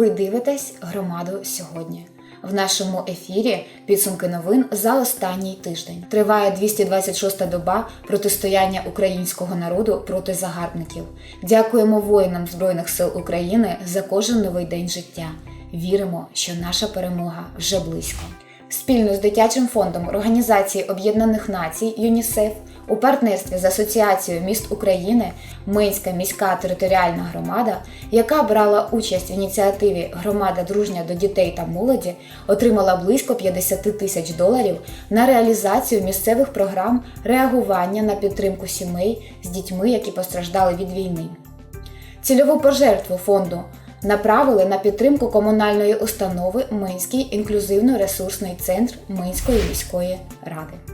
Ви дивитесь громаду сьогодні. В нашому ефірі підсумки новин за останній тиждень. Триває 226-та доба протистояння українського народу проти загарбників. Дякуємо воїнам Збройних сил України за кожен новий день життя. Віримо, що наша перемога вже близько. Спільно з дитячим фондом Організації Об'єднаних Націй ЮНІСЕФ у партнерстві з Асоціацією міст України Минська міська територіальна громада, яка брала участь в ініціативі Громада дружня до дітей та молоді, отримала близько 50 тисяч доларів на реалізацію місцевих програм реагування на підтримку сімей з дітьми, які постраждали від війни. Цільову пожертву фонду направили на підтримку комунальної установи Минський інклюзивно-ресурсний центр Минської міської ради.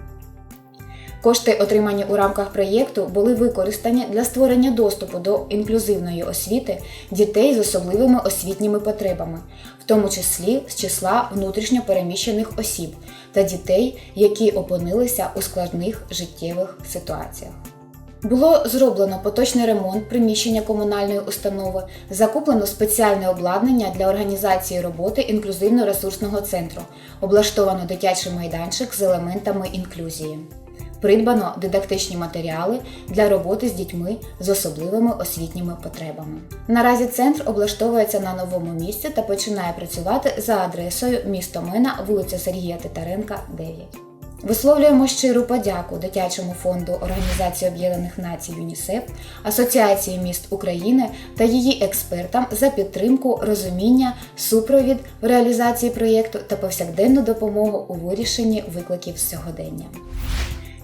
Кошти, отримані у рамках проєкту, були використані для створення доступу до інклюзивної освіти дітей з особливими освітніми потребами, в тому числі з числа внутрішньо переміщених осіб та дітей, які опинилися у складних життєвих ситуаціях. Було зроблено поточний ремонт приміщення комунальної установи, закуплено спеціальне обладнання для організації роботи інклюзивно-ресурсного центру, облаштовано дитячий майданчик з елементами інклюзії. Придбано дидактичні матеріали для роботи з дітьми з особливими освітніми потребами. Наразі центр облаштовується на новому місці та починає працювати за адресою місто Мина, вулиця Сергія Титаренка, 9. Висловлюємо щиру подяку дитячому фонду Організації Об'єднаних Націй ЮНІСЕФ, Асоціації міст України та її експертам за підтримку, розуміння, супровід в реалізації проєкту та повсякденну допомогу у вирішенні викликів сьогодення.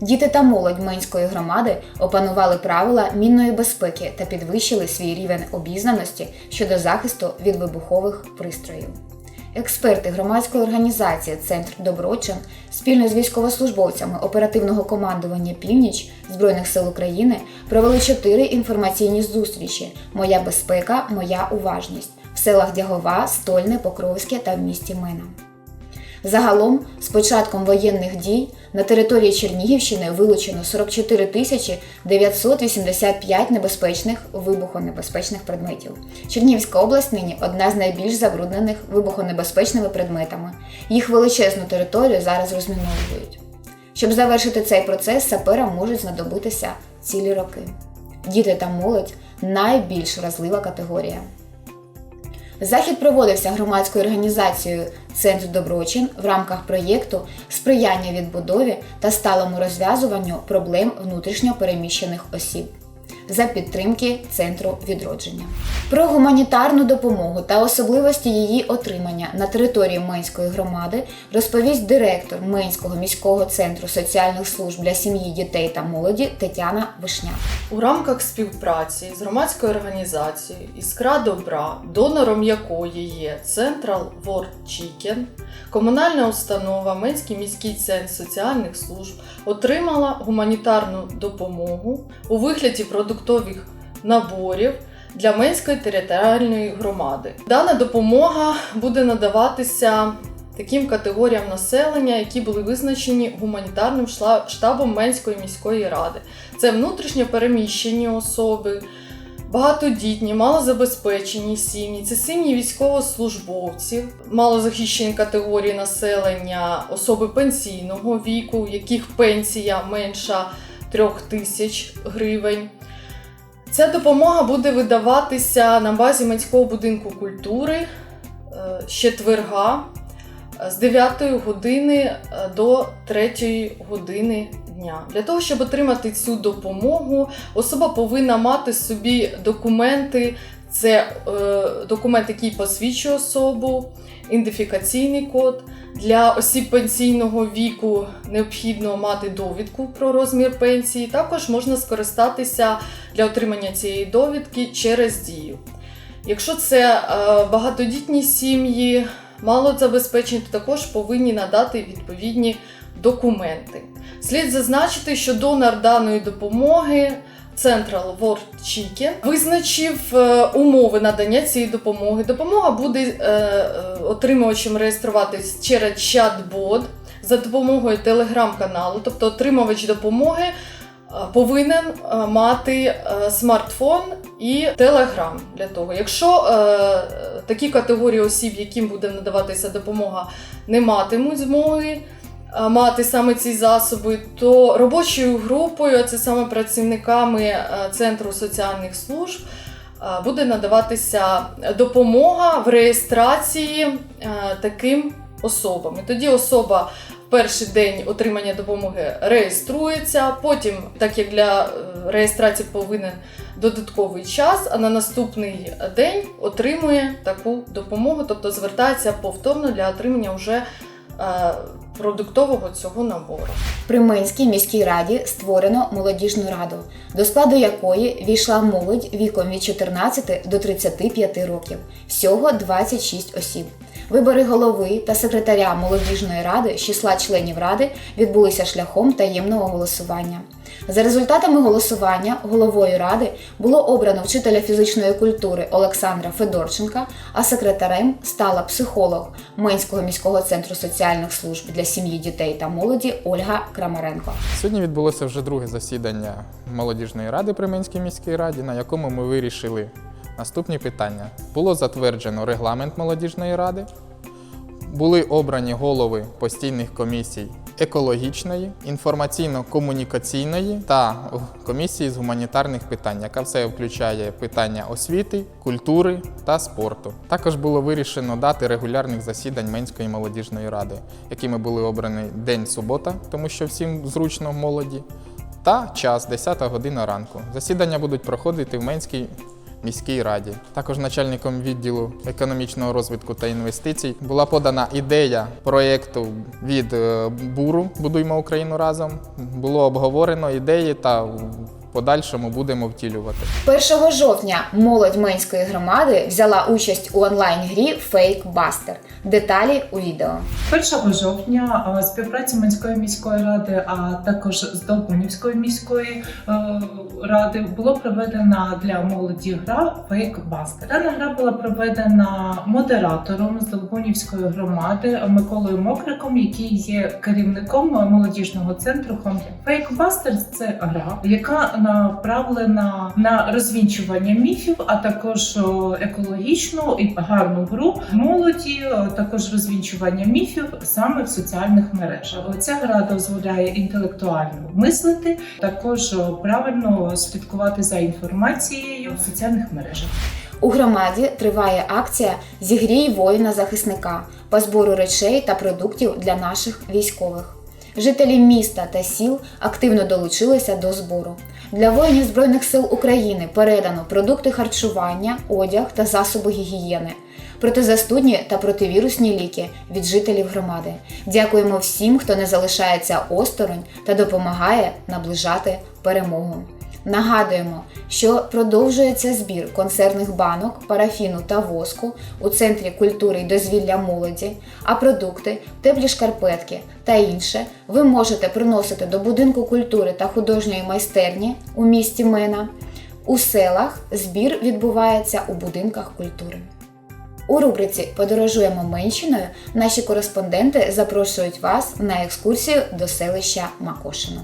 Діти та молодь Менської громади опанували правила мінної безпеки та підвищили свій рівень обізнаності щодо захисту від вибухових пристроїв. Експерти громадської організації Центр Доброчин спільно з військовослужбовцями оперативного командування Північ Збройних сил України провели чотири інформаційні зустрічі Моя безпека, моя уважність в селах Дягова, Стольне, Покровське та в місті Мина. Загалом, з початком воєнних дій на території Чернігівщини вилучено 44 тисячі 985 небезпечних вибухонебезпечних предметів. Чернігівська область нині одна з найбільш забруднених вибухонебезпечними предметами. Їх величезну територію зараз розміновують. Щоб завершити цей процес, саперам можуть знадобитися цілі роки. Діти та молодь найбільш вразлива категорія. Захід проводився громадською організацією Центр Доброчин в рамках проєкту сприяння відбудові та сталому розв'язуванню проблем внутрішньо переміщених осіб за підтримки Центру відродження. Про гуманітарну допомогу та особливості її отримання на території Менської громади розповість директор Менського міського центру соціальних служб для сім'ї, дітей та молоді Тетяна Вишняк. У рамках співпраці з громадською організацією Іскра добра, донором якої є Central World Chicken, комунальна установа Менський міський центр соціальних служб отримала гуманітарну допомогу у вигляді продуктових наборів для Менської територіальної громади. Дана допомога буде надаватися таким категоріям населення, які були визначені гуманітарним штабом Менської міської ради. Це внутрішньо переміщені особи, багатодітні, малозабезпечені сім'ї, це сім'ї військовослужбовців, малозахищені категорії населення, особи пенсійного віку, яких пенсія менша 3 тисяч гривень. Ця допомога буде видаватися на базі Менського будинку культури е, з четверга е, з 9 години е, до 3 години дня. Для того, щоб отримати цю допомогу, особа повинна мати собі документи. Це е, документ, який посвідчує особу, ідентифікаційний код. Для осіб пенсійного віку необхідно мати довідку про розмір пенсії. Також можна скористатися для отримання цієї довідки через дію. Якщо це е, багатодітні сім'ї, малозабезпечені, то також повинні надати відповідні документи. Слід зазначити, що донор даної допомоги Central World Chicken визначив е, умови надання цієї допомоги. Допомога буде е, е, отримувачем реєструватись через чат-бот за допомогою телеграм-каналу, тобто отримувач допомоги повинен мати смартфон і телеграм для того. Якщо е, такі категорії осіб, яким буде надаватися допомога, не матимуть змоги мати саме ці засоби, то робочою групою, а це саме працівниками е, Центру соціальних служб, е, буде надаватися допомога в реєстрації е, таким особам. І тоді особа в перший день отримання допомоги реєструється. Потім, так як для е, реєстрації повинен додатковий час, а на наступний день отримує таку допомогу, тобто звертається повторно для отримання вже е, продуктового цього набору. При Минській міській раді створено молодіжну раду, до складу якої війшла молодь віком від 14 до 35 років, всього 26 осіб. Вибори голови та секретаря молодіжної ради з числа членів ради відбулися шляхом таємного голосування. За результатами голосування головою ради було обрано вчителя фізичної культури Олександра Федорченка, а секретарем стала психолог Менського міського центру соціальних служб для сім'ї, дітей та молоді Ольга Крамаренко. Сьогодні відбулося вже друге засідання молодіжної ради при Минській міській раді, на якому ми вирішили наступні питання. Було затверджено регламент молодіжної ради, були обрані голови постійних комісій екологічної, інформаційно-комунікаційної та комісії з гуманітарних питань, яка все включає питання освіти, культури та спорту. Також було вирішено дати регулярних засідань Менської молодіжної ради, якими були обрані день субота, тому що всім зручно молоді, та час 10 година ранку. Засідання будуть проходити в Менській міській раді. Також начальником відділу економічного розвитку та інвестицій була подана ідея проєкту від е, буру Будуймо Україну разом. Було обговорено ідеї та подальшому будемо втілювати. 1 жовтня молодь Менської громади взяла участь у онлайн-грі Fake Buster. Деталі у відео. 1 жовтня е, співпраці Минської міської ради, а також з Долбунівської міської е, ради було проведена для молоді гра Фейкбастер. Дана гра була проведена модератором з Долбунівської громади Миколою Мокриком, який є керівником молодіжного центру Хом'я. Фейкбастер це гра, яка направлена на розвінчування міфів, а також екологічну і гарну гру молоді, також розвінчування міфів саме в соціальних мережах. Ця гра дозволяє інтелектуально мислити, також правильно слідкувати за інформацією в соціальних мережах. У громаді триває акція Зігрій воїна захисника по збору речей та продуктів для наших військових. Жителі міста та сіл активно долучилися до збору. Для воїнів Збройних сил України передано продукти харчування, одяг та засоби гігієни, протизастудні та противірусні ліки від жителів громади. Дякуємо всім, хто не залишається осторонь та допомагає наближати перемогу. Нагадуємо, що продовжується збір консервних банок, парафіну та воску у центрі культури й дозвілля молоді, а продукти, теплі шкарпетки та інше ви можете приносити до будинку культури та художньої майстерні у місті Мена. У селах збір відбувається у будинках культури. У рубриці Подорожуємо Менщиною наші кореспонденти запрошують вас на екскурсію до селища Макошино.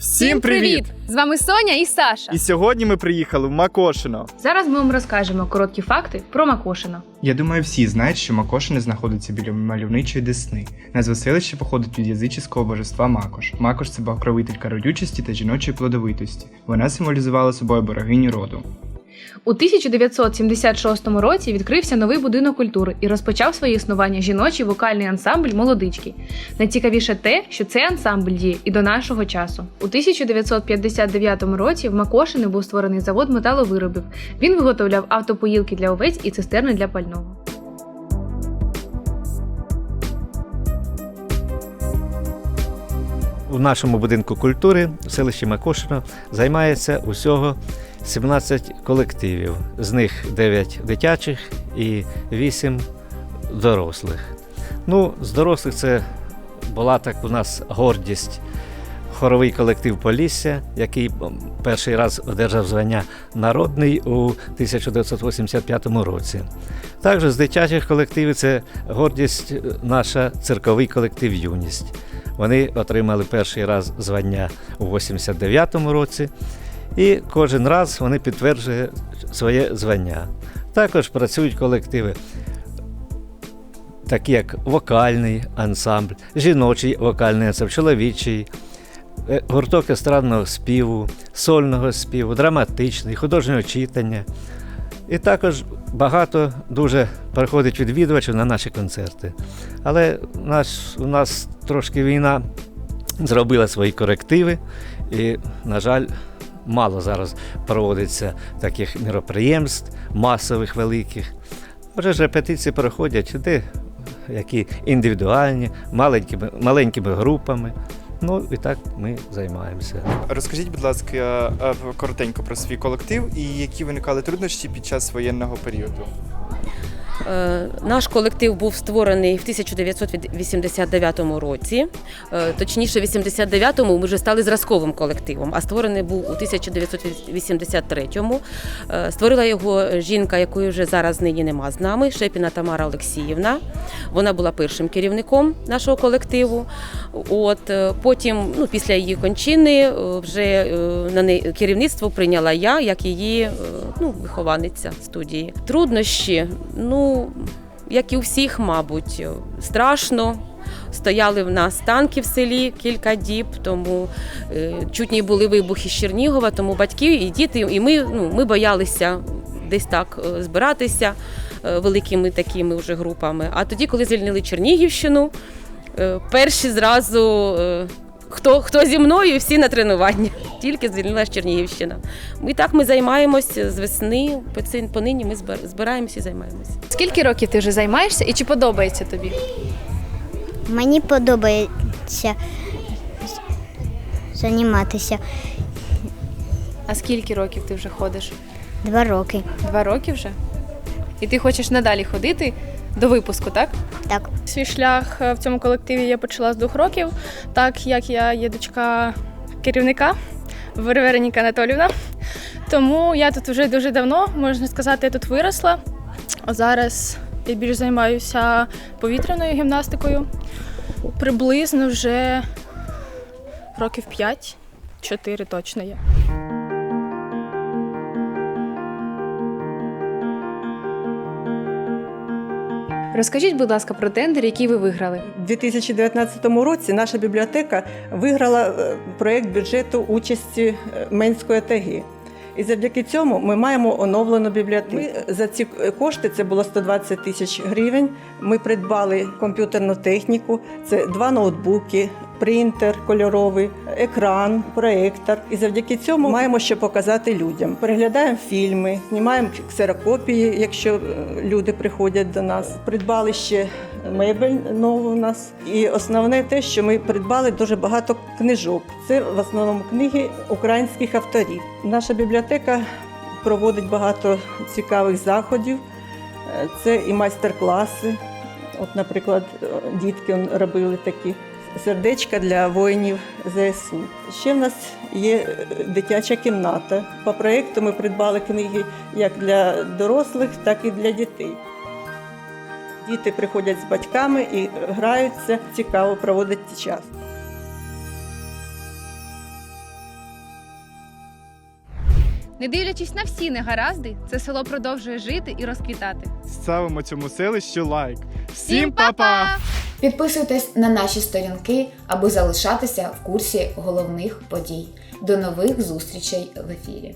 Всім привіт! З вами Соня і Саша. І сьогодні ми приїхали в Макошино. Зараз ми вам розкажемо короткі факти про Макошино. Я думаю, всі знають, що Макошино знаходиться біля мальовничої Десни. Назва селища походить від язичського божества Макош. Макош це покровителька родючості та жіночої плодовитості. Вона символізувала собою борогиню роду. У 1976 році відкрився новий будинок культури і розпочав своє існування жіночий вокальний ансамбль Молодички. Найцікавіше те, що цей ансамбль діє і до нашого часу. У 1959 році в Макошине був створений завод металовиробів. Він виготовляв автопоїлки для овець і цистерни для пального. У нашому будинку культури в селищі Макошино займається усього 17 колективів, з них 9 дитячих і 8 дорослих. Ну, з дорослих це була так у нас гордість. Хоровий колектив Полісся, який перший раз одержав звання народний у 1985 році. Також з дитячих колективів це гордість е, наша цирковий колектив Юність. Вони отримали перший раз звання у 89-му році, і кожен раз вони підтверджують своє звання. Також працюють колективи, такі як вокальний ансамбль, жіночий вокальний ансамбль, чоловічий, е, гурток естрадного співу, сольного співу, драматичний, художнього читання. І також багато дуже приходить відвідувачів на наші концерти. Але наш, у нас трошки війна зробила свої корективи, і, на жаль, мало зараз проводиться таких міроприємств, масових великих. Вже ж репетиції проходять, де які індивідуальні, маленькими, маленькими групами. Ну і так ми займаємося. Розкажіть, будь ласка, е, коротенько про свій колектив і які виникали труднощі під час воєнного періоду. Е, Наш колектив був створений в 1989 році. Е, Точніше, в 89-му ми вже стали зразковим колективом, а створений був у 1983-му. Е, Створила його жінка, якої вже зараз нині нема з нами, Шепіна Тамара Олексіївна. Вона була першим керівником нашого колективу. От потім, ну після її кончини, вже на неї керівництво прийняла я, як її ну, вихованиця студії. Труднощі, ну як і у всіх, мабуть, страшно. Стояли в нас танки в селі кілька діб, тому е, чутні були вибухи з Чернігова, тому батьки і діти, і ми, ну, ми боялися десь так е, збиратися е, великими такими вже групами. А тоді, коли звільнили Чернігівщину, перші зразу хто, хто зі мною, всі на тренування. Тільки звільнилась Чернігівщина. І так ми займаємося з весни, по понині ми збираємося і займаємося. Скільки років ти вже займаєшся і чи подобається тобі? Мені подобається займатися А скільки років ти вже ходиш? два роки. Два роки вже? І ти хочеш надалі ходити до випуску, так? Так, Свій шлях е, в цьому колективі я почала з двох років, так як я є дочка керівника Вереніка Анатолівна. Тому я тут вже дуже давно, можна сказати, я тут виросла. Зараз я більш займаюся повітряною гімнастикою. Приблизно вже років 5-4 точно є. Розкажіть, будь ласка, про тендер, який ви виграли. У 2019 році наша бібліотека виграла е, проєкт бюджету участі е, Менської ОТГ. І завдяки цьому ми маємо оновлену бібліотеку. Ми за ці кошти це було 120 тисяч гривень. Ми придбали комп'ютерну техніку, це два ноутбуки, принтер кольоровий, екран, проектор. І завдяки цьому маємо що показати людям. Переглядаємо фільми, знімаємо ксерокопії, якщо е, люди приходять до нас. Придбали ще мебель нову у нас. І основне те, що ми придбали дуже багато книжок. Це в основному книги українських авторів. Наша бібліотека проводить багато цікавих заходів. Е, Це і майстер-класи. От, наприклад, е, дітки робили такі сердечка для воїнів ЗСУ. Ще в нас є е, дитяча кімната. По проєкту ми придбали книги як для дорослих, так і для дітей. Діти приходять з батьками і граються, цікаво проводять час. Не дивлячись на всі негаразди, це село продовжує жити і розквітати. Ставимо цьому селищу лайк. Всім па-па! Підписуйтесь на наші сторінки, аби залишатися в курсі головних подій. До нових зустрічей в ефірі.